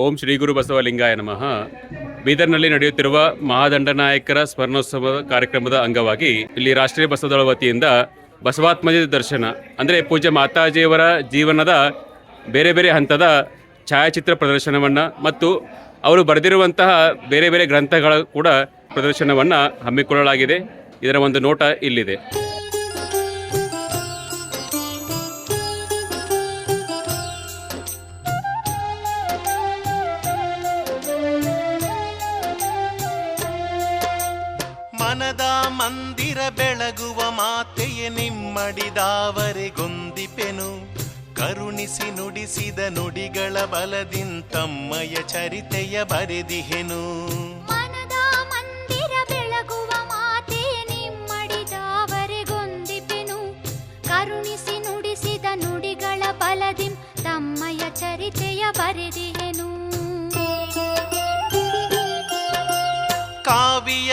ಓಂ ಶ್ರೀ ಗುರು ಬಸವಲಿಂಗಾಯ ನಮಃ. ಬೀದರ್ನಲ್ಲಿ ನಡೆಯುತ್ತಿರುವ ಮಹಾದಂಡನಾಯಕರ ಸ್ಮರಣೋತ್ಸವ ಕಾರ್ಯಕ್ರಮದ ಅಂಗವಾಗಿ ಇಲ್ಲಿ ರಾಷ್ಟ್ರೀಯ ಬಸವದಳ ವತಿಯಿಂದ ಬಸವಾತ್ಮಜ ದರ್ಶನ, ಅಂದರೆ ಪೂಜ್ಯ ಮಾತಾಜಿಯವರ ಜೀವನದ ಬೇರೆ ಬೇರೆ ಹಂತದ ಛಾಯಾಚಿತ್ರ ಪ್ರದರ್ಶನವನ್ನು ಮತ್ತು ಅವರು ಬರೆದಿರುವಂತಹ ಬೇರೆ ಬೇರೆ ಗ್ರಂಥಗಳ ಕೂಡ ಪ್ರದರ್ಶನವನ್ನು ಹಮ್ಮಿಕೊಳ್ಳಲಾಗಿದೆ. ಇದರ ಒಂದು ನೋಟ ಇಲ್ಲಿದೆ. ಮನದ ಮಂದಿರ ಬೆಳಗುವ ಮಾತೆಯೇ ನಿಮ್ಮಡಿದಾವರೆಗೊಂದಿಪೆನು ಕರುಣಿಸಿ ನುಡಿಸಿದ ನುಡಿಗಳ ಬಲದಿಂತಮ್ಮಯ ಚರಿತೆಯ ಬರೆದಿಹೆನು. ಮನದ ಮಂದಿರ ಬೆಳಗುವ ಮಾತೆ ನಿಮ್ಮಡಿದಾವರೆಗೊಂದಿಪೆನು ಕರುಣಿಸಿ ನುಡಿಸಿದ ನುಡಿಗಳ ಬಲದಿಂ ತಮ್ಮಯ ಚರಿತೆಯ ಬರೆದಿಹೆನು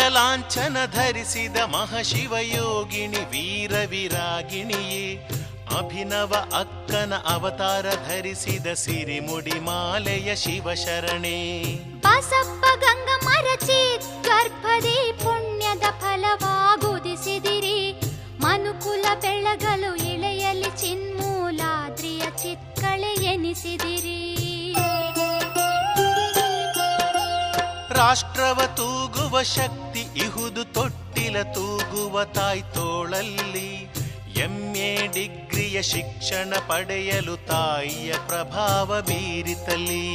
ಲಾಂಛನ ಧರಿಸಿದ ಮಹಾಶಿವಯೋಗಿಣಿ ವೀರ ವಿರಾಗಿಣಿಯೇ, ಅಭಿನವ ಅಕ್ಕನ ಅವತಾರ ಧರಿಸಿದ ಸಿರಿಮುಡಿ ಮಾಲೆಯ ಶಿವಶರಣೆ. ಬಸಪ್ಪ ಗಂಗ ಮರಚಿ ಗರ್ಭದಿ ಪುಣ್ಯದ ಫಲವಾಗುದಿಸಿದಿರಿ. ಮನುಕುಲ ಬೆಳಗಲು ಇಳೆಯಲಿ ಚಿನ್ಮೂಲಾದ್ರಿಯ ಚಿತ್ಕಳೆ ಎನಿಸಿದಿರಿ. ರಾಷ್ಟ್ರವ ತೂಗುವ ಶಕ್ತಿ ಇಹುದು ತೊಟ್ಟಿಲ ತೂಗುವ ತಾಯ್ತೋಳಲ್ಲಿ ಎಂಎ ಡಿಗ್ರಿಯ ಶಿಕ್ಷಣ ಪಡೆಯಲು ತಾಯಿಯ ಪ್ರಭಾವ ಬೀರಿತಲಿ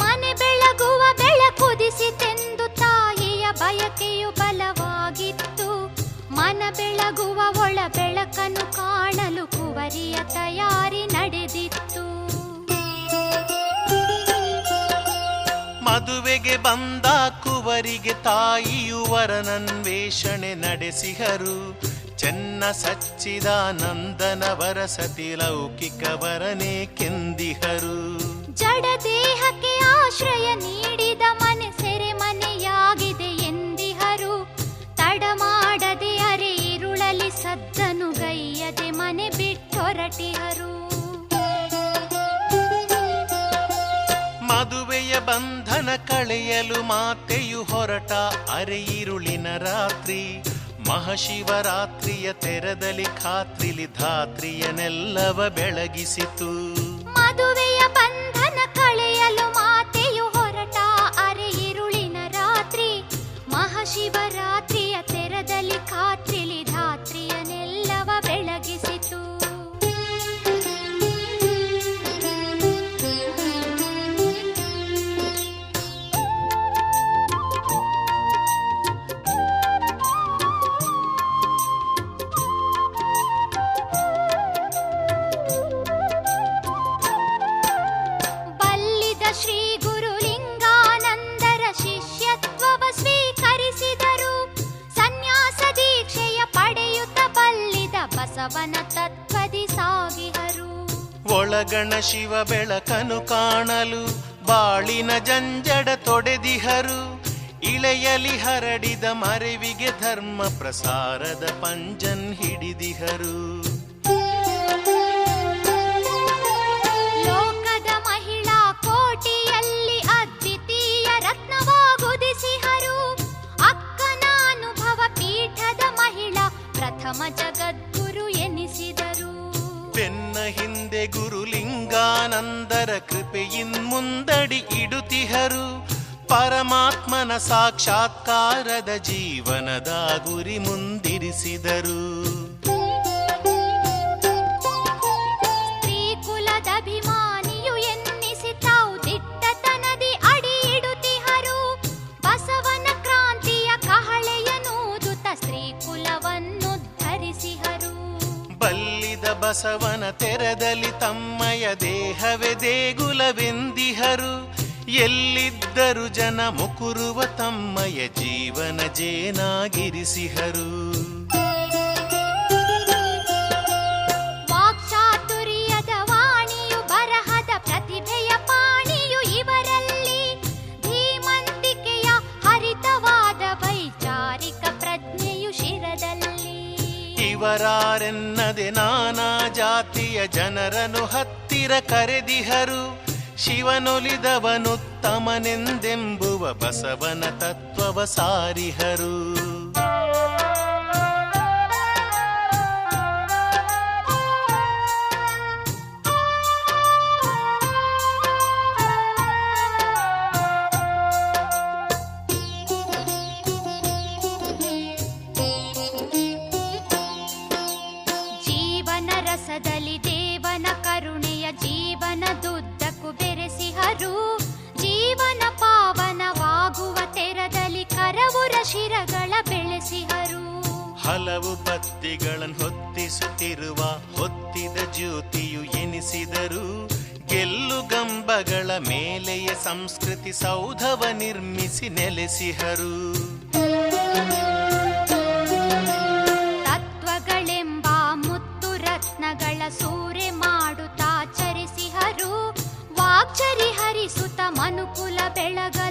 ಮನೆ ಬೆಳಗುವ ಬೆಳಕುದಿಸಿತೆಂದು ತಾಯಿಯ ಬಯಕೆಯು ಬಲವಾಗಿತ್ತು. ಮನ ಬೆಳಗುವ ಒಳ ಬೆಳಕನ್ನು ಕಾಣಲು ಕುವರಿಯ ತಯಾರಿ ನಡೆದಿತ್ತು. ಮದುವೆಗೆ ಬಂದ ಕುವರಿಗೆ ತಾಯಿಯು ವರನನ್ವೇಷಣೆ ನಡೆಸಿಹರು ಚೆನ್ನ ಸಚ್ಚಿದಾನಂದನ ವರಸತಿ ಲೌಕಿಕ ವರನೇ ಕೆಂದಿಹರು. ಜಡ ದೇಹಕ್ಕೆ ಆಶ್ರಯ ನೀಡಿದ ಮಾತೆಯು ಹೊರಟ ಅರೆಯಿರುಳಿನ ರಾತ್ರಿ. ಮಹಾಶಿವರಾತ್ರಿಯ ತೆರದಲ್ಲಿ ಖಾತ್ರಿಲಿ ಧಾತ್ರಿಯನೆಲ್ಲವ ಬೆಳಗಿಸಿತು. ಮದುವೆಯ ಬಂಧನ ಕಳೆಯಲು ಬಸವನ ತತ್ವದಿ ಸಾಗಿಹರು ಒಳಗಣ ಶಿವ ಬೆಳಕನು ಕಾಣಲು ಬಾಳಿನ ಜಂಜಡ ತೊಡೆದಿಹರು. ಇಳೆಯಲಿ ಹರಡಿದ ಮರೆವಿಗೆ ಧರ್ಮ ಪ್ರಸಾರದ ಪಂಜನ್ ಹಿಡಿದಿಹರು. ಬೆನ್ನ ಹಿಂದೆ ಗುರುಲಿಂಗಾನಂದರ ಕೃಪೆಯಿನ್ ಮುಂದಡಿ ಇಡುತಿಹರು. ಪರಮಾತ್ಮನ ಸಾಕ್ಷಾತ್ಕಾರದ ಜೀವನದ ಗುರಿ ಮುಂದಿರಿಸಿದರು. ಬಸವನ ತೆರದಲ್ಲಿ ತಮ್ಮಯ ದೇಹವೇ ದೇಗುಲವೆಂದಿಹರು. ಎಲ್ಲಿದ್ದರು ಜನ ಮುಕುರುವ ತಮ್ಮಯ ಜೀವನ ಜೇನಾಗಿರಿಸಿಹರು. ಇವರಾರೆನ್ನದೆ ನಾನಾ ಜಾತಿಯ ಜನರನ್ನು ಹತ್ತಿರ ಕರೆದಿಹರು. ಶಿವನೊಲಿದವನುತ್ತಮನೆಂದೆಂಬುವ ಬಸವನ ತತ್ವವ ಸಾರಿಹರು. ಹಲವು ಬತ್ತಿಗಳನ್ನು ಹೊತ್ತಿಸುತ್ತಿರುವ, ಹೊತ್ತಿದ ಜ್ಯೋತಿಯು ಎನಿಸಿದರು ಗೆಲ್ಲು ಗಂಬಗಳ ಮೇಲೆಯ ಸಂಸ್ಕೃತಿ ಸೌಧವ ನಿರ್ಮಿಸಿ ನೆಲೆಸಿಹರು. ತತ್ವಗಳೆಂಬ ಮುತ್ತು ರತ್ನಗಳ ಸೂರೆ ಮಾಡುತ್ತಾ ಚರಿಸಿಹರು ವಾಕ್ಚರಿ ಹರಿಸುತ್ತ ಮನುಕುಲ ಬೆಳಗಲು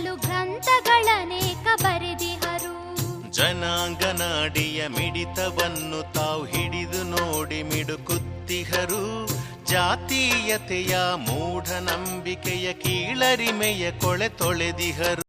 ಜನಾಂಗನಾಡಿಯ ಮಿಡಿತವನ್ನು ತಾವು ಹಿಡಿದು ನೋಡಿ ಮಿಡುಕುತ್ತಿಹರು. ಜಾತೀಯತೆಯ ಮೂಢನಂಬಿಕೆಯ ಕೀಳರಿಮೆಯ ಕೊಳೆ ತೊಳೆದಿಹರು.